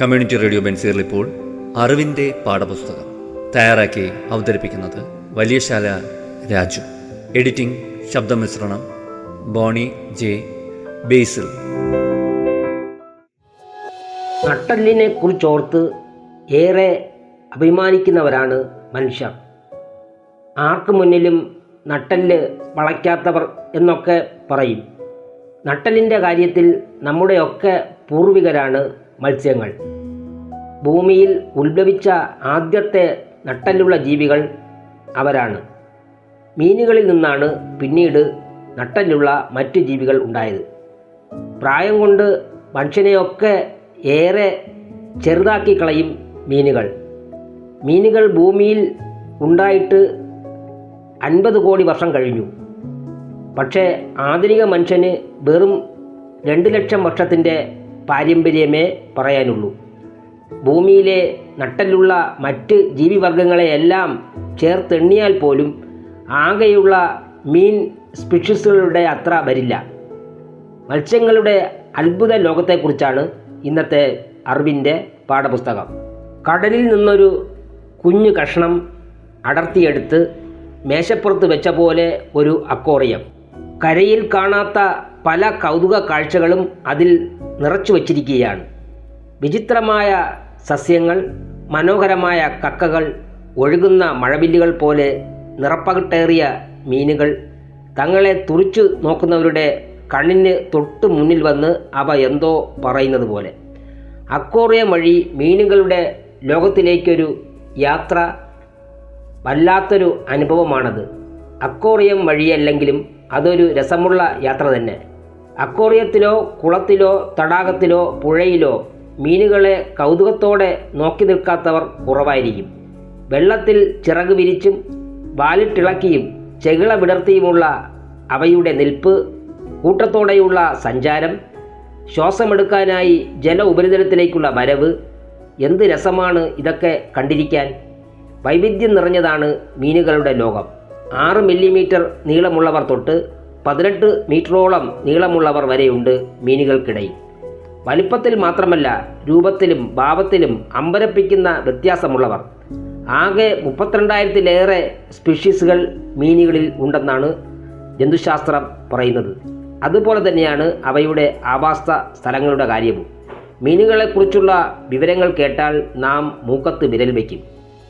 Community radio ബെൻസീറിൽ ഇപ്പോൾ അറിവിന്റെ പാഠപുസ്തകം തയ്യാറാക്കി അവതരിപ്പിക്കുന്നത് വലിയശാല രാജു. എഡിറ്റിംഗ് ശബ്ദമിശ്രണം ബോണി ജെ ബേസിൽ. നട്ടലിനെ കുറിച്ചോർത്ത് ഏറെ അഭിമാനിക്കുന്നവരാണ് മനുഷ്യർ. ആർക്ക് മുന്നിലും നട്ടൽ വളയ്ക്കാത്തവർ എന്നൊക്കെ പറയും. നട്ടലിന്റെ കാര്യത്തിൽ നമ്മുടെയൊക്കെ പൂർവികരാണ് മത്സ്യങ്ങൾ. ഭൂമിയിൽ ഉത്ഭവിച്ച ആദ്യത്തെ നട്ടലുള്ള ജീവികൾ അവരാണ്. മീനുകളിൽ നിന്നാണ് പിന്നീട് നട്ടലുള്ള മറ്റു ജീവികൾ ഉണ്ടായത്. പ്രായം കൊണ്ട് മനുഷ്യനെയൊക്കെ ഏറെ ചെറുതാക്കി കളയും മീനുകൾ. മീനുകൾ ഭൂമിയിൽ ഉണ്ടായിട്ട് അൻപത് കോടി വർഷം കഴിഞ്ഞു. പക്ഷേ ആധുനിക മനുഷ്യന് വെറും രണ്ട് ലക്ഷം വർഷത്തിന്റെ പാരമ്പര്യമേ പറയാനുള്ളൂ. ഭൂമിയിലെ നട്ടലുള്ള മറ്റ് ജീവിവർഗങ്ങളെയെല്ലാം ചേർത്തെണ്ണിയാൽ പോലും ആകെയുള്ള മീൻ സ്പിഷ്യസുകളുടെ അത്ര വരില്ല. മത്സ്യങ്ങളുടെ അത്ഭുത ലോകത്തെക്കുറിച്ചാണ് ഇന്നത്തെ അറിവിന്റെ പാഠപുസ്തകം. കടലിൽ നിന്നൊരു കുഞ്ഞു കഷ്ണം അടർത്തിയെടുത്ത് മേശപ്പുറത്ത് വെച്ച പോലെ ഒരു അക്കോറിയം. കരയിൽ കാണാത്ത പല കൗതുക കാഴ്ചകളും അതിൽ നിറച്ചു വച്ചിരിക്കുകയാണ്. വിചിത്രമായ സസ്യങ്ങൾ മനോഹരമായ കക്കകൾ ഒഴുകുന്ന മഴവില്ലുകൾ പോലെ നിറപ്പകട്ടേറിയ മീനുകൾ തങ്ങളെ തുറിച്ചു നോക്കുന്നവരുടെ കണ്ണിന് തൊട്ട് മുന്നിൽ വന്ന് അവ എന്തോ പറയുന്നത് പോലെ. അക്കോറിയം വഴി മീനുകളുടെ ലോകത്തിലേക്കൊരു യാത്ര വല്ലാത്തൊരു അനുഭവമാണത്. അക്കോറിയം വഴിയല്ലെങ്കിലും അതൊരു രസമുള്ള യാത്ര തന്നെ. അക്കോറിയത്തിലോ കുളത്തിലോ തടാകത്തിലോ പുഴയിലോ മീനുകളെ കൗതുകത്തോടെ നോക്കി നിൽക്കാത്തവർ കുറവായിരിക്കും. വെള്ളത്തിൽ ചിറക് വിരിച്ചും വാലിട്ടിളക്കിയും ചെകിള വിടർത്തിയുമുള്ള അവയുടെ നിൽപ്പ് കൂട്ടത്തോടെയുള്ള സഞ്ചാരം ശ്വാസമെടുക്കാനായി ജല ഉപരിതലത്തിലേക്കുള്ള വരവ് എന്ത് രസമാണ് ഇതൊക്കെ കണ്ടിരിക്കാൻ? വൈവിധ്യം നിറഞ്ഞതാണ് മീനുകളുടെ ലോകം. ആറ് മില്ലിമീറ്റർ നീളമുള്ളവർ തൊട്ട് പതിനെട്ട് മീറ്ററോളം നീളമുള്ളവർ വരെയുണ്ട് മീനുകൾക്കിടയിൽ. വലിപ്പത്തിൽ മാത്രമല്ല രൂപത്തിലും ഭാവത്തിലും അമ്പരപ്പിക്കുന്ന വ്യത്യാസമുള്ളവർ. ആകെ മുപ്പത്തിരണ്ടായിരത്തിലേറെ സ്പീഷീസുകൾ മീനുകളിൽ ഉണ്ടെന്നാണ് ജന്തുശാസ്ത്രം പറയുന്നത്. അതുപോലെ തന്നെയാണ് അവയുടെ ആവാസ സ്ഥലങ്ങളുടെ കാര്യവും. മീനുകളെക്കുറിച്ചുള്ള വിവരങ്ങൾ കേട്ടാൽ നാം മൂക്കത്ത് വിരൽ വയ്ക്കും.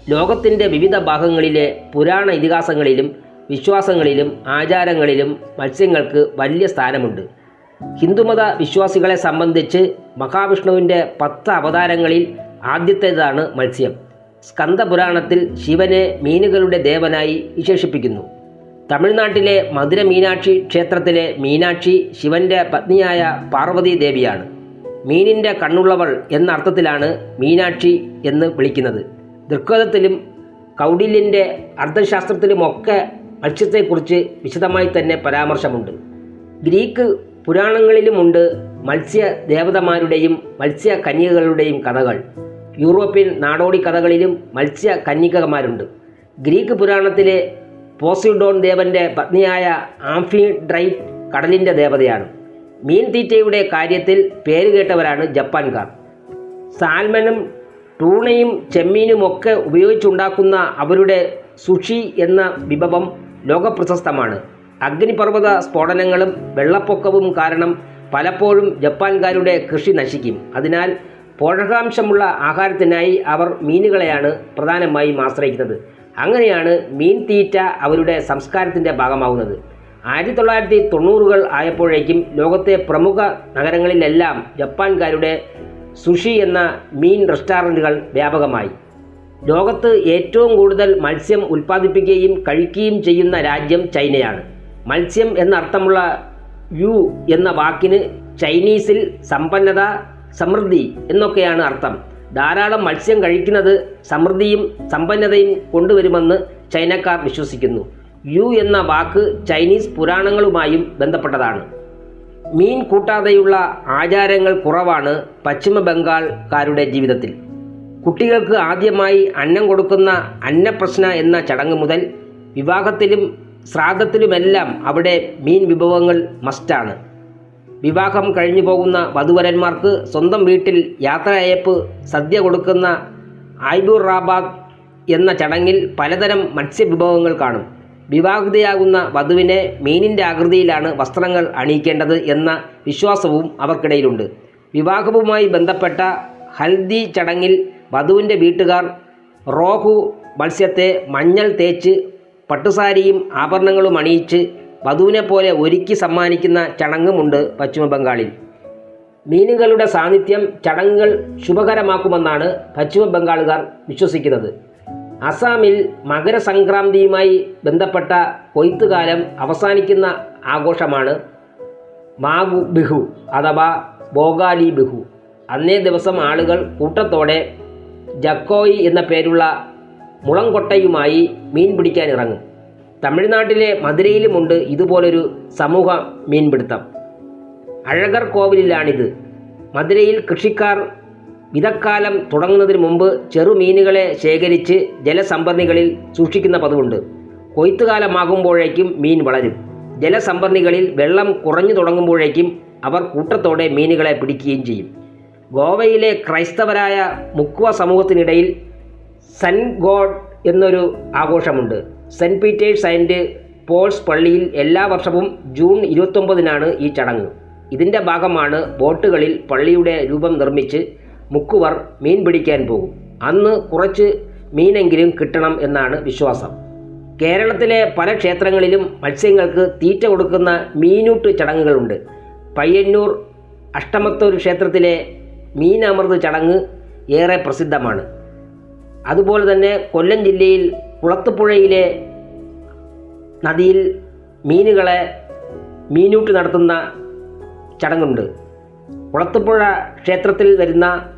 ലോകത്തിന്റെ വിവിധ ഭാഗങ്ങളിലെ പുരാണ ഇതിഹാസങ്ങളിലും വിശ്വാസങ്ങളിലും ആചാരങ്ങളിലും മത്സ്യങ്ങൾക്ക് വലിയ സ്ഥാനമുണ്ട്. ഹിന്ദുമത വിശ്വാസികളെ സംബന്ധിച്ച് മഹാവിഷ്ണുവിന്റെ പത്ത് അവതാരങ്ങളിൽ ആദ്യത്തേതാണ് മത്സ്യം. സ്കന്ദപുരാണത്തിൽ ശിവനെ മീനുകളുടെ ദേവനായി വിശേഷിപ്പിക്കുന്നു. തമിഴ്നാട്ടിലെ മധുര മീനാക്ഷി ക്ഷേത്രത്തിലെ മീനാക്ഷി ശിവന്റെ പത്നിയായ പാർവതി ദേവിയാണ്. മീനിന്റെ കണ്ണുള്ളവൾ എന്ന അർത്ഥത്തിലാണ് മീനാക്ഷി എന്ന് വിളിക്കുന്നത്. ദൃക്പഥത്തിലും കൗടില്യന്റെ അർത്ഥശാസ്ത്രത്തിലുമൊക്കെ മത്സ്യത്തെക്കുറിച്ച് വിശദമായി തന്നെ പരാമർശമുണ്ട്. ഗ്രീക്ക് പുരാണങ്ങളിലുമുണ്ട് മത്സ്യ ദേവതമാരുടെയും മത്സ്യ കന്യകകളുടെയും കഥകൾ. യൂറോപ്യൻ നാടോടി കഥകളിലും മത്സ്യ കന്യകമാരുണ്ട് ഗ്രീക്ക് പുരാണത്തിലെ പോസിഡോൺ ദേവന്റെ പത്നിയായ ആംഫിഡ്രൈറ്റ് കടലിന്റെ ദേവതയാണ്. മീൻ തീറ്റയുടെ കാര്യത്തിൽ പേരുകേട്ടവരാണ് ജപ്പാൻകാർ. സാൽമനും ടൂണയും ചെമ്മീനുമൊക്കെ ഉപയോഗിച്ചുണ്ടാക്കുന്ന അവരുടെ സുഷി എന്ന വിഭവം ലോകപ്രശസ്തമാണ്. അഗ്നിപർവത സ്ഫോടനങ്ങളും വെള്ളപ്പൊക്കവും കാരണം പലപ്പോഴും ജപ്പാൻകാരുടെ കൃഷി നശിക്കും. അതിനാൽ പോഷകാംശമുള്ള ആഹാരത്തിനായി അവർ മീനുകളെയാണ് പ്രധാനമായും ആശ്രയിക്കുന്നത്. അങ്ങനെയാണ് മീൻ തീറ്റ അവരുടെ സംസ്കാരത്തിന്റെ ഭാഗമാകുന്നത് ആയിരത്തി തൊള്ളായിരത്തി തൊണ്ണൂറുകൾ ആയപ്പോഴേക്കും ലോകത്തെ പ്രമുഖ നഗരങ്ങളിലെല്ലാം ജപ്പാൻകാരുടെ സുഷി എന്ന മീൻ റെസ്റ്റോറന്റുകൾ വ്യാപകമായി. ലോകത്ത് ഏറ്റവും കൂടുതൽ മത്സ്യം ഉൽപ്പാദിപ്പിക്കുകയും കഴിക്കുകയും ചെയ്യുന്ന രാജ്യം ചൈനയാണ്. മത്സ്യം എന്നർത്ഥമുള്ള യു എന്ന വാക്കിന് ചൈനീസിൽ സമ്പന്നത സമൃദ്ധി എന്നൊക്കെയാണ് അർത്ഥം. ധാരാളം മത്സ്യം കഴിക്കുന്നത് സമൃദ്ധിയും സമ്പന്നതയും കൊണ്ടുവരുമെന്ന് ചൈനക്കാർ വിശ്വസിക്കുന്നു. യു എന്ന വാക്ക് ചൈനീസ് പുരാണങ്ങളുമായും ബന്ധപ്പെട്ടതാണ്. മീൻ കൂട്ടാതെയുള്ള ആചാരങ്ങൾ കുറവാണ് പശ്ചിമ ബംഗാൾക്കാരുടെ ജീവിതത്തിൽ. കുട്ടികൾക്ക് ആദ്യമായി അന്നം കൊടുക്കുന്ന അന്നപ്രശ്ന എന്ന ചടങ്ങ് മുതൽ വിവാഹത്തിലും ശ്രാദ്ധത്തിലുമെല്ലാം അവിടെ മീൻ വിഭവങ്ങൾ മസ്റ്റാണ് വിവാഹം കഴിഞ്ഞു പോകുന്ന വധുവരന്മാർക്ക് സ്വന്തം വീട്ടിൽ യാത്രയയപ്പ് സദ്യ കൊടുക്കുന്ന ആയിബുർ റാബാദ് എന്ന ചടങ്ങിൽ പലതരം മത്സ്യവിഭവങ്ങൾ കാണും. വിവാഹിതയാകുന്ന വധുവിനെ മീനിന്റെ ആകൃതിയിലാണ് വസ്ത്രങ്ങൾ അണിയിക്കേണ്ടത് എന്ന വിശ്വാസവും അവർക്കിടയിലുണ്ട്. വിവാഹവുമായി ബന്ധപ്പെട്ട ഹൽദി ചടങ്ങിൽ വധുവിന്റെ വീട്ടുകാർ റോഹു മത്സ്യത്തെ മഞ്ഞൾ തേച്ച് പട്ടുസാരിയും ആഭരണങ്ങളും അണിയിച്ച് വധുവിനെ പോലെ ഒരുക്കി സമ്മാനിക്കുന്ന ചടങ്ങുമുണ്ട് പശ്ചിമബംഗാളിൽ. മീനുകളുടെ സാന്നിധ്യം ചടങ്ങുകൾ ശുഭകരമാക്കുമെന്നാണ് പശ്ചിമബംഗാളുകാർ വിശ്വസിക്കുന്നത്. അസാമിൽ മകരസംക്രാന്തിയുമായി ബന്ധപ്പെട്ട കൊയ്ത്തുകാലം അവസാനിക്കുന്ന ആഘോഷമാണ് മാഗു ബിഹു അഥവാ ബോഗാലി ബിഹു. അന്നേ ദിവസം ആളുകൾ കൂട്ടത്തോടെ ജക്കോയി എന്ന പേരുള്ള മുളംകൊട്ടയുമായി മീൻ പിടിക്കാൻ ഇറങ്ങും. തമിഴ്നാട്ടിലെ മധുരയിലുമുണ്ട് ഇതുപോലൊരു സമൂഹ മീൻപിടുത്തം. അഴകർ കോവിലിലാണിത്. മധുരയിൽ കൃഷിക്കാർ വിതക്കാലം തുടങ്ങുന്നതിന് മുമ്പ് ചെറുമീനുകളെ ശേഖരിച്ച് ജലസംഭരണികളിൽ സൂക്ഷിക്കുന്ന പതിവുണ്ട്. കൊയ്ത്തുകാലമാകുമ്പോഴേക്കും മീൻ വളരും. ജലസംഭരണികളിൽ വെള്ളം കുറഞ്ഞു തുടങ്ങുമ്പോഴേക്കും അവർ കൂട്ടത്തോടെ മീനുകളെ പിടിക്കുകയും ചെയ്യും. ഗോവയിലെ ക്രൈസ്തവരായ മുക്വ സമൂഹത്തിനിടയിൽ സെൻ ഗോഡ് എന്നൊരു ആഘോഷമുണ്ട്. സെന്റ് പീറ്റേഴ്സ് ആൻഡ് പോൾസ് പള്ളിയിൽ എല്ലാ വർഷവും ജൂൺ ഇരുപത്തൊമ്പതിനാണ് ഈ ചടങ്ങ്. ഇതിന്റെ ഭാഗമാണ് ബോട്ടുകളിൽ പള്ളിയുടെ രൂപം നിർമ്മിച്ച് മുക്കുവർ മീൻ പിടിക്കാൻ പോകും. അന്ന് കുറച്ച് മീനെങ്കിലും കിട്ടണം എന്നാണ് വിശ്വാസം. കേരളത്തിലെ പല ക്ഷേത്രങ്ങളിലും മത്സ്യങ്ങൾക്ക് തീറ്റ കൊടുക്കുന്ന മീനൂട്ട് ചടങ്ങുകളുണ്ട്. പയ്യന്നൂർ അഷ്ടമത്തൂർ ക്ഷേത്രത്തിലെ മീനമൃത് ചടങ്ങ് ഏറെ പ്രസിദ്ധമാണ്. അതുപോലെ തന്നെ കൊല്ലം ജില്ലയിൽ കുളത്തുപുഴയിലെ നദിയിൽ മീനുകളെ മീനൂട്ട് നടത്തുന്ന ചടങ്ങുണ്ട്. കുളത്തുപുഴ ക്ഷേത്രത്തിൽ വരുന്ന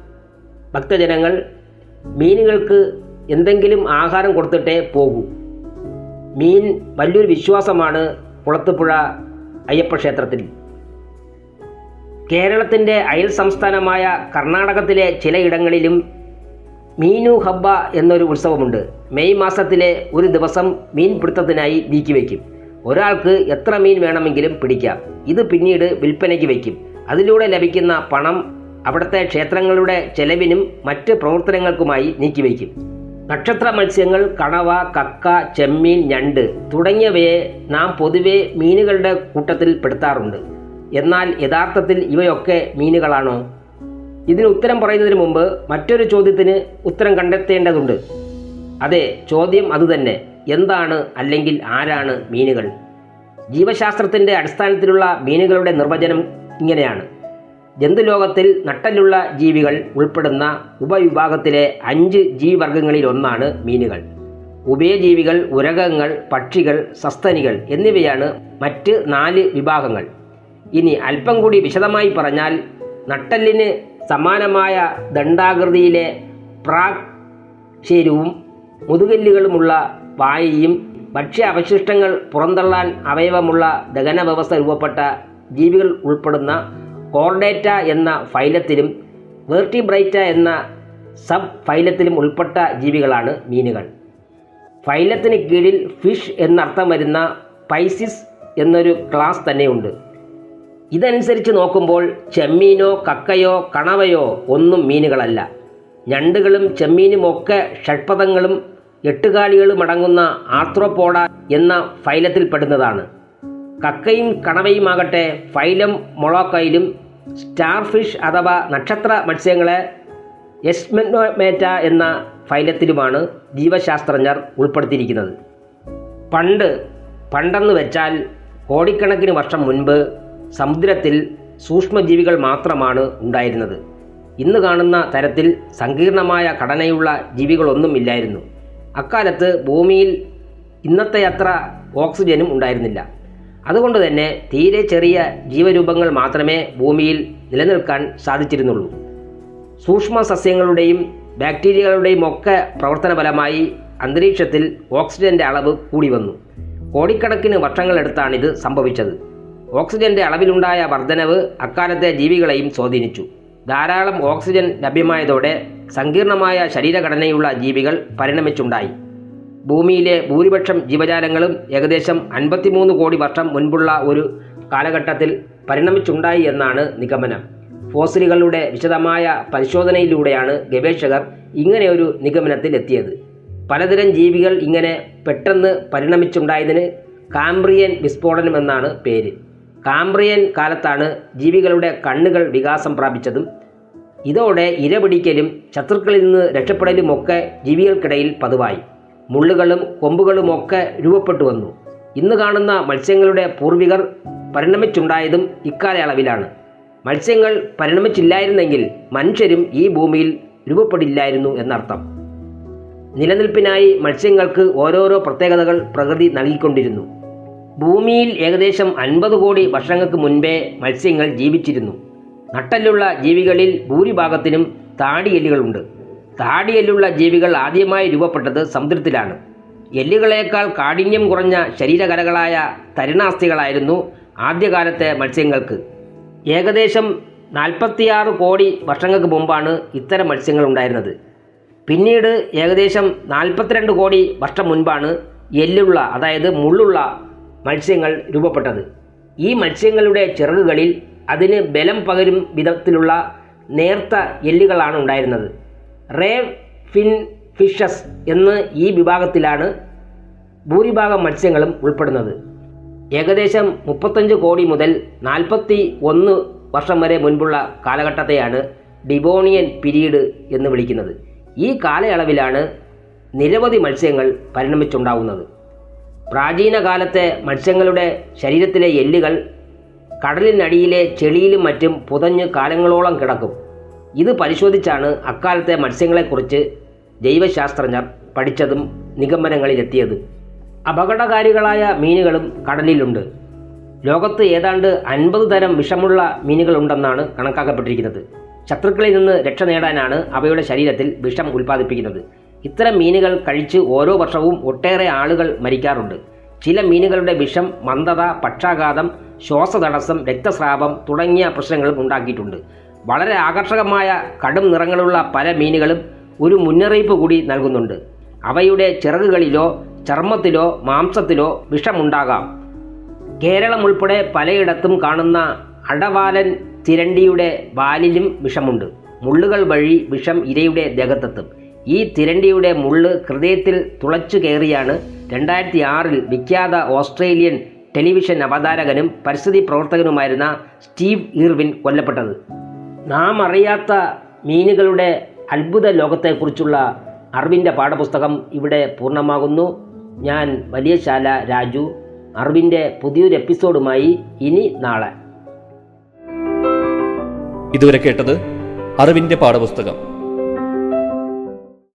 ഭക്തജനങ്ങൾ മീനുകൾക്ക് എന്തെങ്കിലും ആഹാരം കൊടുത്തിട്ടേ പോകൂ. മീൻ വലിയൊരു വിശ്വാസമാണ് കുളത്തുപുഴ അയ്യപ്പ ക്ഷേത്രത്തിൽ. കേരളത്തിന്റെ അയൽ സംസ്ഥാനമായ കർണാടകത്തിലെ ചിലയിടങ്ങളിലും മീനു ഹബ്ബ എന്നൊരു ഉത്സവമുണ്ട്. മെയ് മാസത്തിലെ ഒരു ദിവസം മീൻ പിടുത്തത്തിനായി നീക്കി വയ്ക്കും. ഒരാൾക്ക് എത്ര മീൻ വേണമെങ്കിലും പിടിക്കാം. ഇത് പിന്നീട് വിൽപ്പനയ്ക്ക് വയ്ക്കും. അതിലൂടെ ലഭിക്കുന്ന പണം അവിടുത്തെ ക്ഷേത്രങ്ങളുടെ ചെലവിനും മറ്റ് പ്രവർത്തനങ്ങൾക്കുമായി നീക്കി വയ്ക്കും. നക്ഷത്ര മത്സ്യങ്ങൾ കണവ കക്ക ചെമ്മീൻ ഞണ്ട് തുടങ്ങിയവയെ നാം പൊതുവെ മീനുകളുടെ കൂട്ടത്തിൽ പെടുത്താറുണ്ട്. എന്നാൽ യഥാർത്ഥത്തിൽ ഇവയൊക്കെ മീനുകളാണോ? ഇതിന് ഉത്തരം പറയുന്നതിന് മുമ്പ് മറ്റൊരു ചോദ്യത്തിന് ഉത്തരം കണ്ടെത്തേണ്ടതുണ്ട്. അതെ ചോദ്യം അതുതന്നെ. എന്താണ് അല്ലെങ്കിൽ ആരാണ് മീനുകൾ? ജീവശാസ്ത്രത്തിന്റെ അടിസ്ഥാനത്തിലുള്ള മീനുകളുടെ നിർവചനം ഇങ്ങനെയാണ്. ജന്തുലോകത്തിൽ നട്ടലുള്ള ജീവികൾ ഉൾപ്പെടുന്ന ഉപവിഭാഗത്തിലെ അഞ്ച് ജീവിവർഗങ്ങളിൽ ഒന്നാണ് മീനുകൾ. ഉഭയജീവികൾ ഉരകങ്ങൾ പക്ഷികൾ സസ്തനികൾ എന്നിവയാണ് മറ്റ് നാല് വിഭാഗങ്ങൾ. ഇനി അല്പം കൂടി വിശദമായി പറഞ്ഞാൽ നട്ടലിന് സമാനമായ ദണ്ഡാകൃതിയിലെ പ്രാക് ശരീരവും മുതുകല്ലുകളുമുള്ള വായയും ഭക്ഷ്യ അവശിഷ്ടങ്ങൾ പുറന്തള്ളാൻ അവയവമുള്ള ദഹന വ്യവസ്ഥ രൂപപ്പെട്ട ജീവികൾ ഉൾപ്പെടുന്ന കോർഡേറ്റ എന്ന ഫൈലത്തിലും വേർട്ടിബ്രൈറ്റ എന്ന സബ് ഫൈലത്തിലും ഉൾപ്പെട്ട ജീവികളാണ് മീനുകൾ. ഫൈലത്തിന് കീഴിൽ ഫിഷ് എന്നർത്ഥം വരുന്ന പൈസിസ് എന്നൊരു ക്ലാസ് തന്നെയുണ്ട്. ഇതനുസരിച്ച് നോക്കുമ്പോൾ ചെമ്മീനോ കക്കയോ കണവയോ ഒന്നും മീനുകളല്ല. ഞണ്ടുകളും ചെമ്മീനുമൊക്കെ ഷഡ്പഥങ്ങളും എട്ടുകാലികളും അടങ്ങുന്ന ആർത്രോപോഡ എന്ന ഫൈലത്തിൽപ്പെടുന്നതാണ് കക്കയും കണവയുമാകട്ടെ ഫൈലം മൊളോക്കയിലും സ്റ്റാർ ഫിഷ് അഥവാ നക്ഷത്ര മത്സ്യങ്ങളെ എസ്മെനോമേറ്റ എന്ന ഫൈലത്തിലുമാണ് ജീവശാസ്ത്രജ്ഞർ ഉൾപ്പെടുത്തിയിരിക്കുന്നത്. പണ്ട് പണ്ടെന്ന് വെച്ചാൽ കോടിക്കണക്കിന് വർഷം മുൻപ് സമുദ്രത്തിൽ സൂക്ഷ്മജീവികൾ മാത്രമാണ് ഉണ്ടായിരുന്നത്. ഇന്ന് കാണുന്ന തരത്തിൽ സങ്കീർണമായ ഘടനയുള്ള ജീവികളൊന്നും ഇല്ലായിരുന്നു. അക്കാലത്ത് ഭൂമിയിൽ ഇന്നത്തെ അത്ര ഓക്സിജനും ഉണ്ടായിരുന്നില്ല. അതുകൊണ്ട് തന്നെ തീരെ ചെറിയ ജീവരൂപങ്ങൾ മാത്രമേ ഭൂമിയിൽ നിലനിൽക്കാൻ സാധിച്ചിരുന്നുള്ളൂ. സൂക്ഷ്മ സസ്യങ്ങളുടെയും ബാക്ടീരിയകളുടെയും ഒക്കെ പ്രവർത്തന ഫലമായി അന്തരീക്ഷത്തിൽ ഓക്സിജന്റെ അളവ് കൂടി വന്നു. കോടിക്കണക്കിന് വർഷങ്ങളെടുത്താണിത് സംഭവിച്ചത്. ഓക്സിജന്റെ അളവിലുണ്ടായ വർധനവ് അക്കാലത്തെ ജീവികളെയും സ്വാധീനിച്ചു. ധാരാളം ഓക്സിജൻ ലഭ്യമായതോടെ സങ്കീർണമായ ശരീരഘടനയുള്ള ജീവികൾ പരിണമിച്ചുണ്ടായി. ഭൂമിയിലെ ഭൂരിപക്ഷം ജീവജാലങ്ങളും ഏകദേശം അൻപത്തിമൂന്ന് കോടി വർഷം മുൻപുള്ള ഒരു കാലഘട്ടത്തിൽ പരിണമിച്ചുണ്ടായി എന്നാണ് നിഗമനം. ഫോസിലുകളുടെ വിശദമായ പരിശോധനയിലൂടെയാണ് ഗവേഷകർ ഇങ്ങനെ ഒരു നിഗമനത്തിൽ എത്തിയത്. പലതരം ജീവികൾ ഇങ്ങനെ പെട്ടെന്ന് പരിണമിച്ചുണ്ടായതിന് കാംബ്രിയൻ വിസ്ഫോടനം എന്നാണ് പേര്. കാംബ്രിയൻ കാലത്താണ് ജീവികളുടെ കണ്ണുകൾ വികാസം പ്രാപിച്ചതും. ഇതോടെ ഇരപിടിക്കലും ശത്രുക്കളിൽ നിന്ന് രക്ഷപ്പെടലുമൊക്കെ ജീവികൾക്കിടയിൽ പതിവായി. മുള്ളുകളും കൊമ്പുകളുമൊക്കെ രൂപപ്പെട്ടു വന്നു. ഇന്ന് കാണുന്ന മത്സ്യങ്ങളുടെ പൂർവികർ പരിണമിച്ചുണ്ടായതും ഇക്കാലയളവിലാണ്. മത്സ്യങ്ങൾ പരിണമിച്ചില്ലായിരുന്നെങ്കിൽ മനുഷ്യരും ഈ ഭൂമിയിൽ രൂപപ്പെടില്ലായിരുന്നു എന്നർത്ഥം. നിലനിൽപ്പിനായി മത്സ്യങ്ങൾക്ക് ഓരോരോ പ്രത്യേകതകൾ പ്രകൃതി നൽകിക്കൊണ്ടിരുന്നു. ഭൂമിയിൽ ഏകദേശം അൻപത് കോടി വർഷങ്ങൾക്ക് മുൻപേ മത്സ്യങ്ങൾ ജീവിച്ചിരുന്നു. നട്ടലുള്ള ജീവികളിൽ ഭൂരിഭാഗത്തിനും താടിയെല്ലുകളുണ്ട്. താടിയെല്ലുള്ള ജീവികൾ ആദ്യമായി രൂപപ്പെട്ടത് സമുദ്രത്തിലാണ്. എല്ലുകളേക്കാൾ കാഠിന്യം കുറഞ്ഞ ശരീരകലകളായ തരുണാസ്ഥികളായിരുന്നു ആദ്യകാലത്തെ മത്സ്യങ്ങൾക്ക്. ഏകദേശം നാൽപ്പത്തിയാറ് കോടി വർഷങ്ങൾക്ക് മുമ്പാണ് ഇത്തരം മത്സ്യങ്ങൾ ഉണ്ടായിരുന്നത്. പിന്നീട് ഏകദേശം നാൽപ്പത്തിരണ്ട് കോടി വർഷം മുൻപാണ് എല്ലുള്ള അതായത് മുള്ളുള്ള മത്സ്യങ്ങൾ രൂപപ്പെട്ടത്. ഈ മത്സ്യങ്ങളുടെ ചിറകുകളിൽ അതിന് ബലം പകരും വിധത്തിലുള്ള നേർത്ത എല്ലുകളാണ് ഉണ്ടായിരുന്നത്. റേ ഫിൻ ഫിഷസ് എന്ന് ഈ വിഭാഗത്തിലാണ് ഭൂരിഭാഗം മത്സ്യങ്ങളും ഉൾപ്പെടുന്നത്. ഏകദേശം മുപ്പത്തഞ്ച് കോടി മുതൽ നാൽപ്പത്തി ഒന്ന് വർഷം വരെ മുൻപുള്ള കാലഘട്ടത്തെയാണ് ഡിബോണിയൻ പിരീഡ് എന്ന് വിളിക്കുന്നത്. ഈ കാലയളവിലാണ് നിരവധി മത്സ്യങ്ങൾ പരിണമിച്ചുണ്ടാവുന്നത്. പ്രാചീന കാലത്തെ മത്സ്യങ്ങളുടെ ശരീരത്തിലെ എല്ലുകൾ കടലിനടിയിലെ ചെളിയിലും മറ്റും പുതഞ്ഞ് കാലങ്ങളോളം കിടക്കും. ഇത് പരിശോധിച്ചാണ് അക്കാലത്തെ മത്സ്യങ്ങളെക്കുറിച്ച് ജൈവശാസ്ത്രജ്ഞർ പഠിച്ചതും നിഗമനങ്ങളിലെത്തിയത്. അപകടകാരികളായ മീനുകളും കടലിലുണ്ട്. ലോകത്ത് ഏതാണ്ട് അൻപത് തരം വിഷമുള്ള മീനുകളുണ്ടെന്നാണ് കണക്കാക്കപ്പെട്ടിരിക്കുന്നത്. ശത്രുക്കളിൽ നിന്ന് രക്ഷ നേടാനാണ് അവയുടെ ശരീരത്തിൽ വിഷം ഉൽപ്പാദിപ്പിക്കുന്നത്. ഇത്തരം മീനുകൾ കഴിച്ച് ഓരോ വർഷവും ഒട്ടേറെ ആളുകൾ മരിക്കാറുണ്ട്. ചില മീനുകളുടെ വിഷം മന്ദത പക്ഷാഘാതം ശ്വാസതടസ്സം രക്തസ്രാവം തുടങ്ങിയ പ്രശ്നങ്ങളും ഉണ്ടാക്കിയിട്ടുണ്ട്. വളരെ ആകർഷകമായ കടും നിറങ്ങളുള്ള പല മീനുകളും ഒരു മുന്നറിയിപ്പ് കൂടി നൽകുന്നുണ്ട്. അവയുടെ ചിറകുകളിലോ ചർമ്മത്തിലോ മാംസത്തിലോ വിഷമുണ്ടാകാം. കേരളം ഉൾപ്പെടെ പലയിടത്തും കാണുന്ന അടവാലൻ തിരണ്ടിയുടെ വാലിലും വിഷമുണ്ട്. മുള്ളുകൾ വഴി വിഷം ഇരയുടെ ദേഹത്തെത്തും. ഈ തിരണ്ടിയുടെ മുള്ള് ഹൃദയത്തിൽ തുളച്ചു കയറിയാണ് രണ്ടായിരത്തി ആറിൽ വിഖ്യാത ഓസ്ട്രേലിയൻ ടെലിവിഷൻ അവതാരകനും പരിസ്ഥിതി പ്രവർത്തകനുമായിരുന്ന സ്റ്റീവ് ഈർവിൻ കൊല്ലപ്പെട്ടത്. നാം അറിയാത്ത മീനുകളുടെ അത്ഭുത ലോകത്തെക്കുറിച്ചുള്ള അറിവിന്റെ പാഠപുസ്തകം ഇവിടെ പൂർണമാകുന്നു. ഞാൻ വലിയ ശാല രാജു. അറിവിന്റെ പുതിയൊരു എപ്പിസോഡുമായി ഇനി നാളെ. ഇതുവരെ കേട്ടത് അറിവിന്റെ പാഠപുസ്തകം.